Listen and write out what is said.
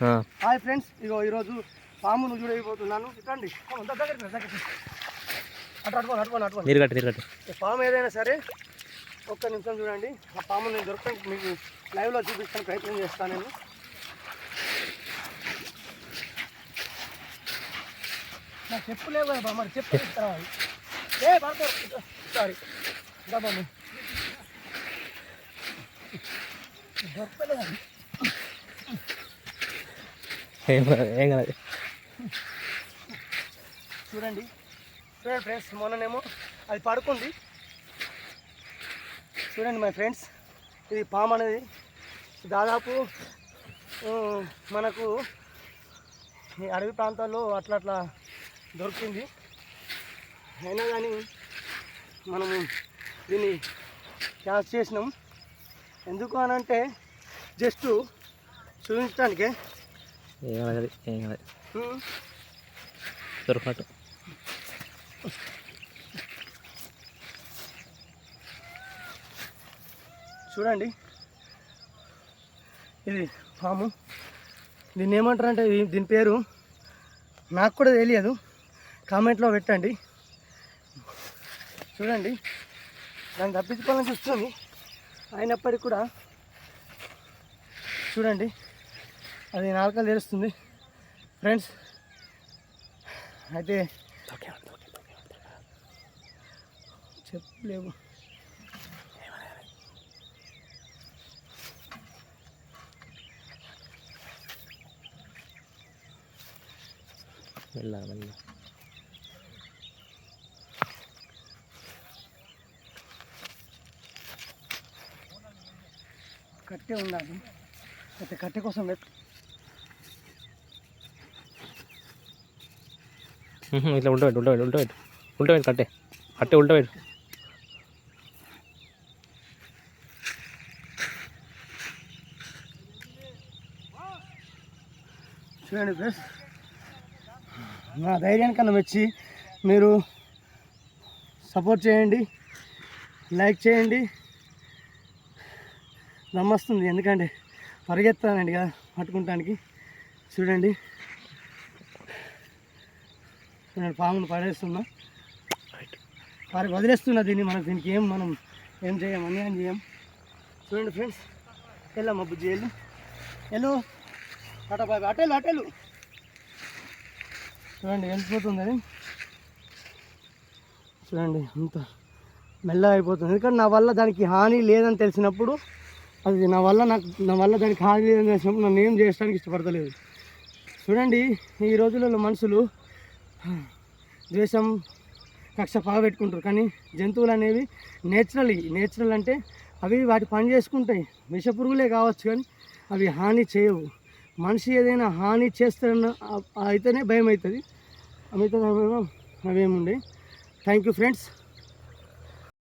Hi friends ఇగో ఈరోజు పామును చూడైపోతున్నాను అటుకోండి నీరు కట్టి నీరు కట్టి. పాము ఏదైనా సరే ఒక్క నిమిషం చూడండి. ఆ పాము నేను దొరకడానికి మీకు లైవ్లో చూపించడానికి ప్రయత్నం చేస్తాను నేను. నాకు చెప్పు లేవు కదా మరి చెప్పు ఇస్తారా ఏ పడతారు సారీ. బాబు దొరకలేదండి. ఏం కాదు, ఏం కాదు. చూడండి. చూడండి ఫ్రెండ్స్ మొన్ననేమో అది పడుకుంది. చూడండి మై ఫ్రెండ్స్ ఇది పాము అనేది దాదాపు మనకు ఈ అడవి ప్రాంతాల్లో అట్లా అట్లా దొరికింది. అయినా కానీ మనము దీన్ని క్యాచ్ చేసినాం. ఎందుకు అని అంటే జస్ట్ చూపించడానికే ఏం కాదు ఏం ఉమ్, దొరకట్టు చూడండి. ఇది పాము. దీన్ని ఏమంటారంటే ఇది- దీని పేరు నాకు కూడా తెలియదు. కామెంట్లో పెట్టండి. చూడండి. దాన్ని తప్పించుకోవాలని చూస్తుంది. అయినప్పటికీ కూడా చూడండి. అది నాలుకలు తెలుస్తుంది ఫ్రెండ్స్ అయితే చెప్పలేవు మెల్ల మెల్ల కట్టె ఉండాలి. అయితే కట్టె కోసం వెత్ ఇట్లా ఉల్టా పెట్టు ఉల్టా పెట్టు కట్టే. కట్టే ఉల్టా చూడండి ఫ్రెండ్స్. నా ధైర్యానికన్నా మెచ్చి మీరు సపోర్ట్ చేయండి లైక్ చేయండి. నమ్మస్తుంది ఎందుకంటే పరిగెత్తానండి కదా పట్టుకుంటానికి. చూడండి. చూడండి పామును పడేస్తున్నా. వారికి వదిలేస్తున్నా దీన్ని మనం దీనికి ఏం మనం ఏం చేయం అన్యాయం చేయం. చూడండి ఫ్రెండ్స్ వెళ్ళమ్మా బుజ్జి వెళ్ళు వెళ్ళు అట బాబు అటెలు అటెలు చూడండి వెళ్ళిపోతుంది అది. చూడండి అంత మెల్లగా అయిపోతుంది. ఎందుకంటే నా వల్ల దానికి హాని లేదని తెలిసినప్పుడు అది నా వల్ల నాకు నా వల్ల దానికి హాని లేదని తెలిసినప్పుడు నన్ను ఏం చేయడానికి ఇష్టపడతలేదు. చూడండి ఈ రోజులలో మనుషులు ద్వేషం కక్ష పగబెట్టుకుంటారు కానీ జంతువులు అనేవి నేచురల్ నేచురల్ అంటే అవి వాటి పని చేసుకుంటాయి. విషపురుగులే కావచ్చు కానీ అవి హాని చేయవు. మనిషి ఏదైనా హాని చేస్తారన్న అయితేనే భయం అవుతుంది మిగతా అవేముండే థ్యాంక్ యూ ఫ్రెండ్స్